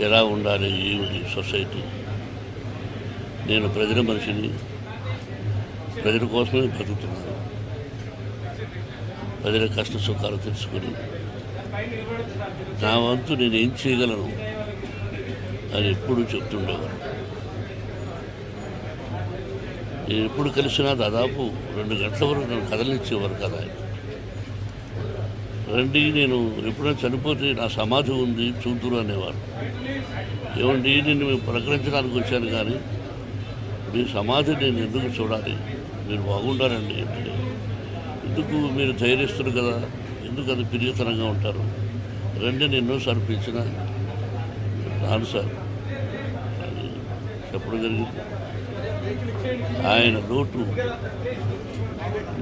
ఎలా ఉండాలి ఏమిటి సొసైటీ? నేను ప్రజల మనిషిని ప్రజల కోసమే బతుకుతున్నాను ప్రజల కష్ట సుఖాలు తెలుసుకొని నా వంతు నేను ఏం చేయగలను అని ఎప్పుడు చెప్తుండేవారు నేను ఎప్పుడు కలిసినా దాదాపు రెండు గంటల వరకు నన్ను కదలనిచ్చేవారు కదా ఆయన. రండి నేను ఎప్పుడైనా చనిపోతే నా సమాధి ఉంది చూద్దురు అనేవారు. ఏమండి నిన్ను మేము ప్రకటించడానికి వచ్చాను కానీ మీ సమాధి నేను ఎందుకు చూడాలి? మీరు బాగుండాలండి అంటే. ఎందుకు మీరు ధైర్యస్తులు కదా? ఎందుకు అది పిరిగితనంగా ఉంటారు? రండి నేను ఎన్నోసార్లు పిలిచిన రాను సార్. అని చెప్పడం జరిగింది. ఆయన లోటు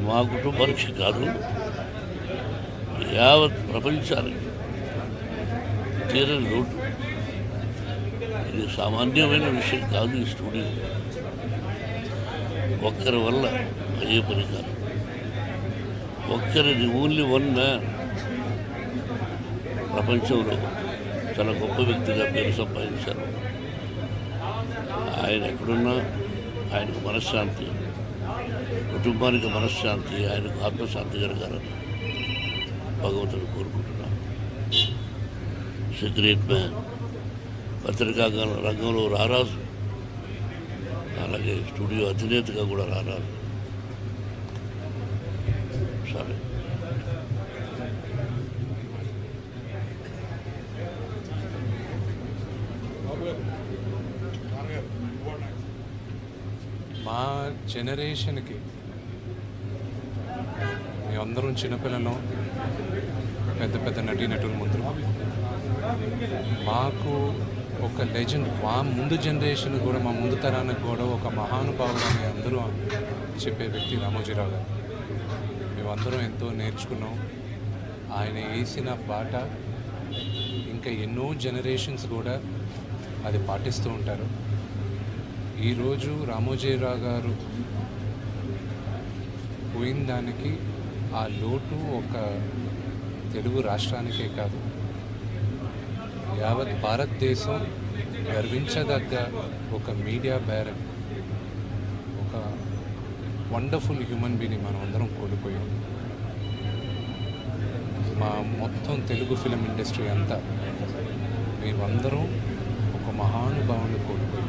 మా కుటుంబానికి కాదు. యావత్ ప్రపంచానికి తీరని లోటు. ఇది సామాన్యమైన విషయం కాదు ఈ స్టూడియో. ఒక్కరి వల్ల అయ్యే పని కాదు. ఒక్కరిది ఓన్లీ వన్ మ్యాన్ ప్రపంచంలో చాలా గొప్ప వ్యక్తిగా పేరు సంపాదించారు. ఆయన ఎక్కడున్నా ఆయనకు మనశ్శాంతి కుటుంబానికి మనశ్శాంతి ఆయనకు ఆత్మశాంతి జరగాలని భగవంతుడు కోరుకుంటున్నాను గ్రేట్ మ్యాన్ పత్రికా రంగంలో రారాజు. అలాగే స్టూడియో అధినేతగా కూడా రారాజు. సరే. మా జనరేషన్కి మేమందరం చిన్నపిల్లలం పెద్ద పెద్ద నటీనటుల ముందు. మాకు ఒక లెజెండ్ మా ముందు జనరేషన్ కూడా మా ముందు తరానికి కూడా ఒక మహానుభావుడు అని అందరూ చెప్పే వ్యక్తి రామోజీరావు గారు. మేమందరం ఎంతో నేర్చుకున్నాం. ఆయన వేసిన బాట ఇంకా ఎన్నో జనరేషన్స్ కూడా అది పాటిస్తూ ఉంటారు. ఈరోజు రామోజీరావు గారు పోయిన దానికి ఆ లోటు ఒక తెలుగు రాష్ట్రానికే కాదు. యావత్ భారతదేశం గర్వించదగ్గ ఒక మీడియా బ్యారన్ ఒక వండర్ఫుల్ హ్యూమన్ బీని మనం అందరం కోల్పోయాం. మా మొత్తం తెలుగు ఫిలిం ఇండస్ట్రీ అంతా మేమందరం ఒక మహానుభావుని కోల్పోయాం.